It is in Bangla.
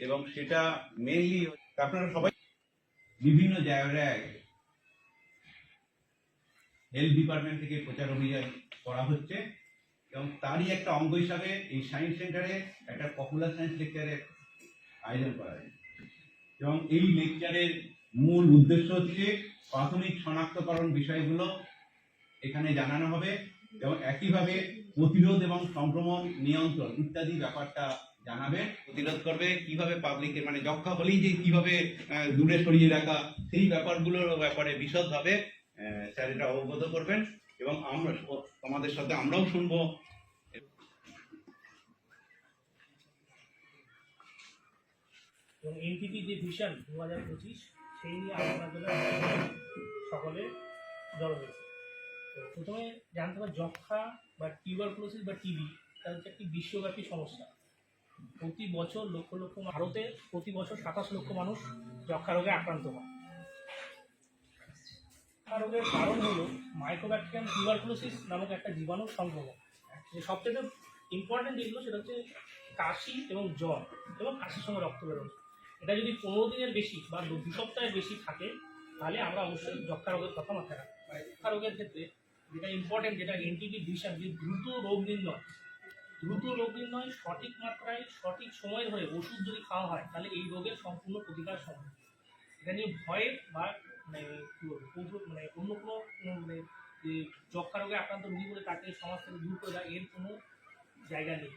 এবং সেটা মেনলি আপনারা সবাই বিভিন্ন জায়গায় হেলথ ডিপার্টমেন্ট থেকে প্রচার অভিযান করা হচ্ছে এবং তারই একটা অঙ্গ হিসাবে এই সায়েন্স সেন্টারে একটা পপুলার সায়েন্স লেকচারের আয়োজন করা হয়েছে। এবং এই লেকচারের মূল উদ্দেশ্য হচ্ছে প্রাথমিক শনাক্তকরণ বিষয়গুলো এখানে জানানো হবে। এবং একইভাবে প্রতিরোধ এবং সংক্রমণ নিয়ন্ত্রণ ইত্যাদি ব্যাপারটা জানাবে। প্রতিরোধ করবে, কীভাবে পাবলিকের মানে যক্ষা হলেই যে কীভাবে দূরে সরিয়ে রাখা, সেই ব্যাপারগুলোর ব্যাপারে বিশদভাবে স্যার এটা অবগত করবেন এবং আমরা তোমাদের সাথে আমরাও শুনব। এবং এনটিপি যে ভিশন দু হাজার পঁচিশ, সেই নিয়ে আলোচনা করে সকলে জড়ো হয়েছে। প্রথমে জানতে হবে যক্ষা বা টিউবারকুলোসিস বা টিবি এটা হচ্ছে একটি বিশ্বব্যাপী সমস্যা। প্রতি বছর লক্ষ লক্ষ ভারতে প্রতি বছর সাতাশ লক্ষ মানুষ যক্ষা রোগে আক্রান্ত হয়। যক্ষা রোগের কারণ হলো মাইক্রোব্যাকটেরিয়াম টিউবারকুলোসিস নামক একটা জীবাণু সংক্রমণ। যে সবচেয়ে ইম্পর্টেন্ট যেগুলো সেটা হচ্ছে কাশি এবং জ্বর এবং কাশির সঙ্গে রক্ত বেরোনো। এটা যদি পনেরো দিনের বেশি বা দু সপ্তাহের বেশি থাকে, তাহলে আমরা অবশ্যই যক্ষা রোগের কথা মাথায় রাখব। যক্ষা রোগের ক্ষেত্রে যেটা ইম্পর্টেন্ট যেটা এনটিভি ভিশন যে দ্রুত রোগ নির্ণয়, দ্রুত রোগ নির্ণয় সঠিক মাত্রায়, সঠিক সময় ধরে ওষুধ যদি খাওয়া হয়, তাহলে এই রোগের সম্পূর্ণ প্রতিকার সম্ভব। এটা নিয়ে ভয়ের বা মানে কী বলব মানে অন্য কোনো মানে যে যক্ষা রোগে আক্রান্ত রোগী বলে তাকে সমাজ থেকে দূর করে দেয় এর কোনো জায়গা নেই।